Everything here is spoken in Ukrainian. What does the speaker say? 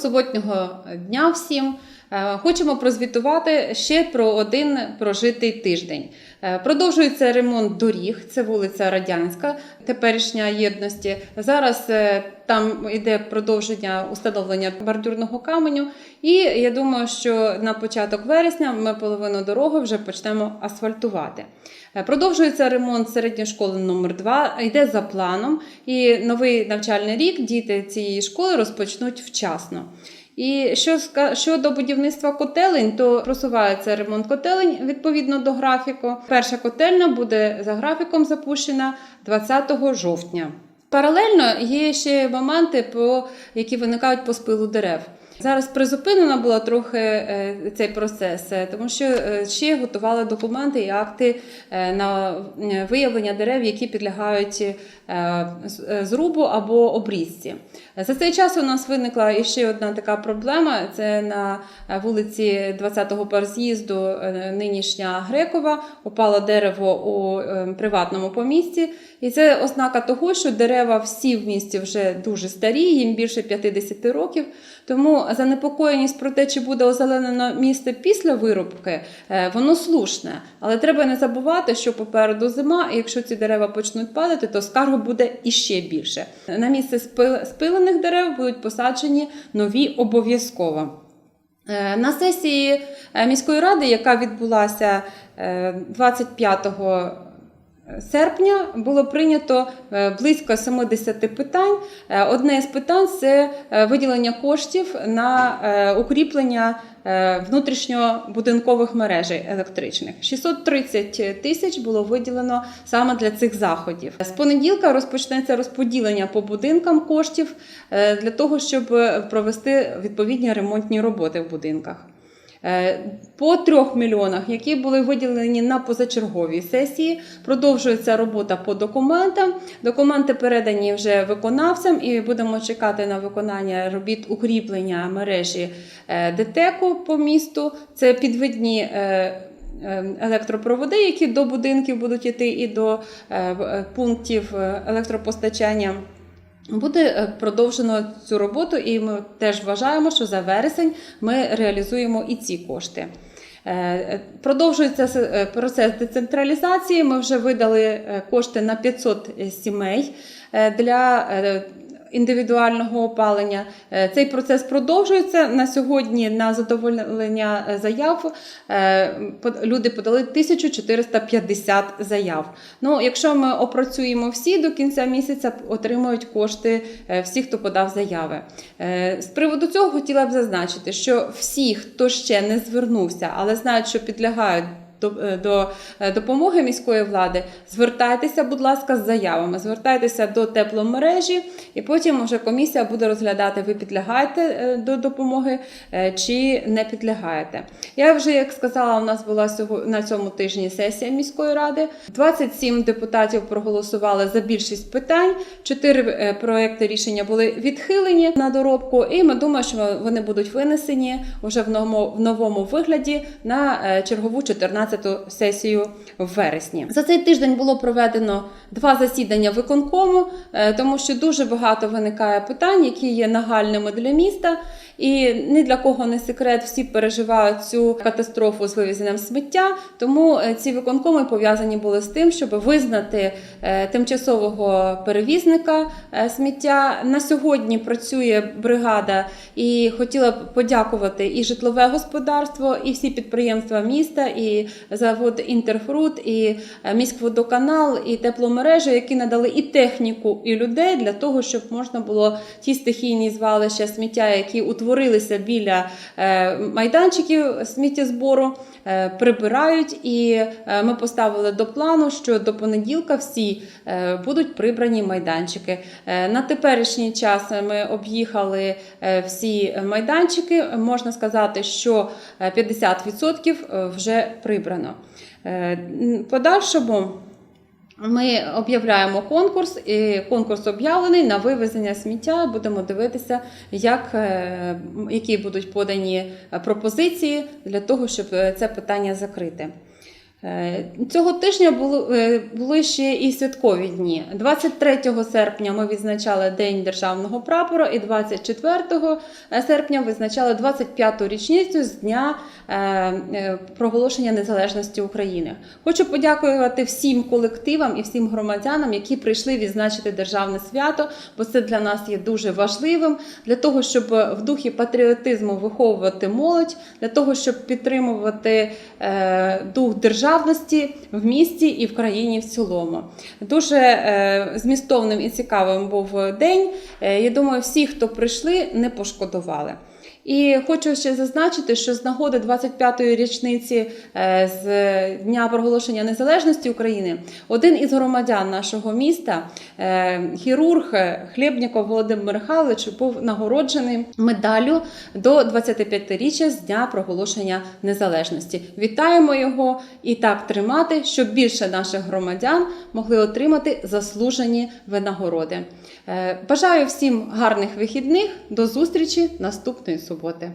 суботнього дня всім. Е, Хочемо прозвітувати ще про один прожитий тиждень. Е, Продовжується ремонт доріг, це вулиця Радянська, теперішня єдності. Зараз е, там йде продовження установлення бордюрного каменю. І я думаю, що на початок вересня ми половину дороги вже почнемо асфальтувати. Продовжується ремонт середньої школи номер 2 йде за планом. І новий навчальний рік діти цієї школи розпочнуть вчасно. І що щодо будівництва котелень, то просувається ремонт котелень відповідно до графіку. Перша котельня буде за графіком запущена 20 жовтня. Паралельно є ще моменти, які виникають по спилу дерев. Зараз призупинено було трохи е, цей процес, е, тому що е, ще готували документи і акти на виявлення дерев, які підлягають зрубу або обрізці. За цей час у нас виникла іще одна така проблема: це на вулиці 20-го переїзду нинішня Грекова упало дерево у приватному помісті. І це ознака того, що дерева всі в місті вже дуже старі, їм більше 50 років. Тому занепокоєність про те, чи буде озеленено місто після вирубки, е, воно слушне. Але треба не забувати, що попереду зима, і якщо ці дерева почнуть падати, то скаргу буде іще більше. На місце спилених дерев будуть посаджені нові обов'язково. Е, На сесії е, міської ради, яка відбулася е, 25 серпня, було прийнято е, близько 70 питань. Е, Одне з питань це е, виділення коштів на укріплення внутрішньобудинкових мережей електричних. 630 тисяч було виділено саме для цих заходів. З понеділка розпочнеться розподілення по будинкам коштів для того, щоб провести відповідні ремонтні роботи в будинках. Е, По трьох мільйонах, які були виділені на позачерговій сесії, продовжується робота по документам. Документи передані вже виконавцям, і будемо чекати на виконання робіт укріплення мережі е, ДТЕКу по місту. Це підвідні. е, Електропроводи, які до будинків будуть йти, і до пунктів електропостачання. Буде е, продовжено цю роботу, і ми теж вважаємо, що за вересень ми реалізуємо і ці кошти. Е, е, Продовжується процес децентралізації. Ми вже видали кошти на 500 сімей для індивідуального опалення. Е, Цей процес продовжується на сьогодні. На задоволення е, заяв е, люди подали 1450 заяв. Ну, якщо ми опрацюємо всі до кінця місяця, отримують кошти всі, хто подав заяви. З приводу цього хотіла б зазначити, що всі, хто ще не звернувся, але знають, що підлягають до, е, до е, допомоги міської влади, звертайтеся, будь ласка, з заявами, звертайтеся до тепломережі, і потім вже комісія буде розглядати, ви підлягаєте е, до допомоги чи не підлягаєте. Я вже як сказала, у нас була на цьому тижні сесія міської ради. 27 депутатів проголосували за більшість питань. Чотири проекти рішення були відхилені на доробку, і ми думаємо, що вони будуть винесені вже в новому вигляді на чергову 14 16-ту сесію в вересні. За цей тиждень було проведено два засідання виконкому, е, тому що дуже багато виникає питань, які є нагальними для міста. І ні для кого не секрет, всі переживають цю катастрофу з вивезенням сміття. Тому е, ці виконкоми пов'язані були з тим, щоб визнати е, тимчасового перевізника е, сміття. На сьогодні працює бригада, і хотіла б подякувати і житлове господарство, і всі підприємства міста, і завод Інтерфрут, і міськводоканал, і тепломережі, які надали і техніку, і людей для того, щоб можна було ті стихійні звалища сміття, які утворилися біля е, майданчиків сміттєзбору, е, прибирають. І е, ми поставили до плану, що до понеділка всі будуть прибрані майданчики. На теперішній час ми об'їхали всі майданчики. Можна сказати, що е, 50% вже прибрано. Подальшому. Ми об'являємо конкурс, і конкурс об'явлений на вивезення сміття. Будемо дивитися, як, е, які будуть подані пропозиції для того, щоб е, це питання закрити. Е, Цього тижня е, були ще і святкові дні. 23 серпня ми відзначали День державного прапора, і 24 серпня визначали 25-ту річницю з дня е, е, проголошення незалежності України. Хочу подякувати всім колективам і всім громадянам, які прийшли відзначити державне свято, бо це для нас є дуже важливим для того, щоб в духі патріотизму виховувати молодь, для того, щоб підтримувати е, дух державності в місті і в країні в цілому. Дуже е, змістовним і цікавим був день. Е, я думаю, всі, хто прийшли, не пошкодували. І хочу ще зазначити, що з нагоди 25-ї річниці е, з дня проголошення незалежності України один із громадян нашого міста, е, хірург Хлєбніков Володимир Михайлович, був нагороджений медаллю до 25-річчя з дня проголошення незалежності. Вітаємо його і так тримати, щоб більше наших громадян могли отримати заслужені винагороди. Е, Бажаю всім гарних вихідних. До зустрічі наступної суботи.